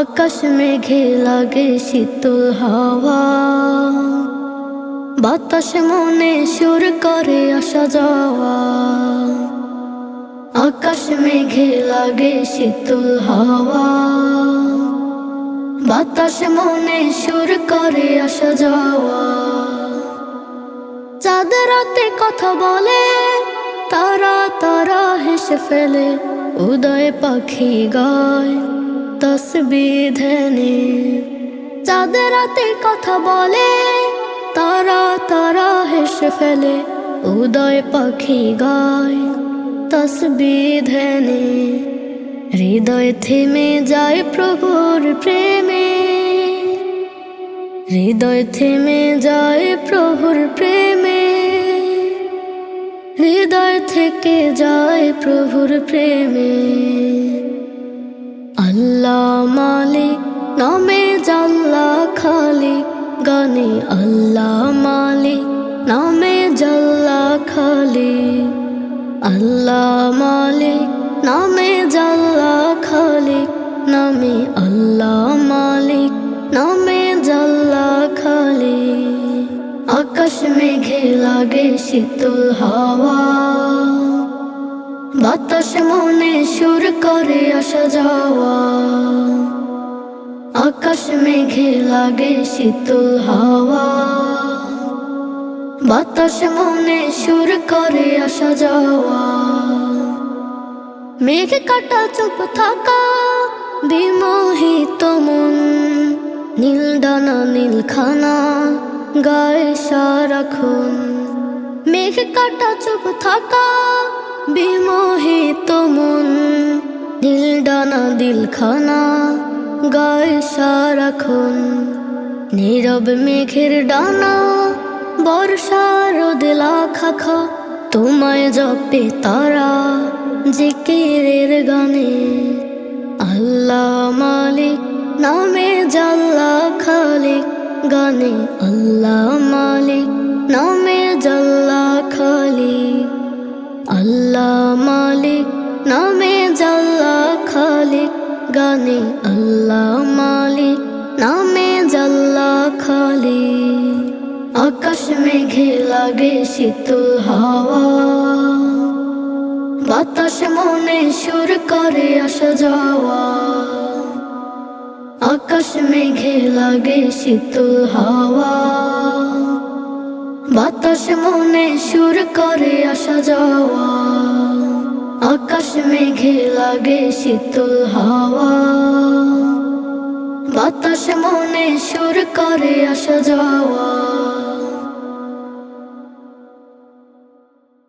আকাশ মেঘে লাগে শীতল হাওয়া। বাতাস মনে সুর করে আসা যাওয়া। আকাশ মেঘে লাগে শীতল হাওয়া। বাতাস মনে সুর করে আসা যাওয়া। চাঁদ রাতে কথা বলে, তারা তারা হেসে ফেলে, উদয় পাখি গায়। তসবি ধেনে চাঁদ রাতে কথা বলে, তারা তারা হেসে ফেলে, উদয় পাখি গায় তসবি ধেনে হৃদয় থেমে যায় প্রভুর প্রেমে। হৃদয় থেমে যায় প্রভুর প্রেমে। হৃদয় থেকে যায় প্রভুর প্রেমে। আল্লাহ মালিক নামে জাল্লা খালি, গানে আল্লাহ মালিক নামে জাল্লা খালি। আল্লাহ মালিক নামে জাল্লা খালিক নামে আল্লাহ মালিক নামে জাল্লা খালি। আকাশ মেঘে লাগে শীতল হাওয়া। বাতাস মনে সুর করে আসা যাওয়া। আকাশ মেঘে লাগে শীতল হাওয়া। বাতাস মনে সুর করে আসা যাওয়া। মেঘ কাটা চুপ থাকা, বিমোহিত মন। নীল ডানা, নীল খানা, গায়ে সারাক্ষণ মেঘ কাটা চুপ থাকা বিমোহিত মন, দিল ডানা দিল খানা গায়ে সারাক্ষণ নীরব মেঘের ডানা, বর্ষার দিলা খাখা, তোমায় জপে তারা জিকিরের গানে। আল্লাহ মালিক নামে জাল্লা খালিক গানে। আল্লাহ মালিক নামে জাল্লা খালিক আল্লাহ মালিক, নামে জাল্লা খালিক, গানে আল্লাহ মালিক, নামে জাল্লা খালিক। আকাশ মেঘে লাগে শীতল হাওয়া। বাতাস মনে সুর করে আসা যাওয়া। আকাশ মেঘে লাগে শীতল হাওয়া। বাতাস মনে সুর করে আসা যাওয়া। আকাশ মেঘে লাগে শীতল হাওয়া। বাতাস মনে সুর করে আসা যাওয়া।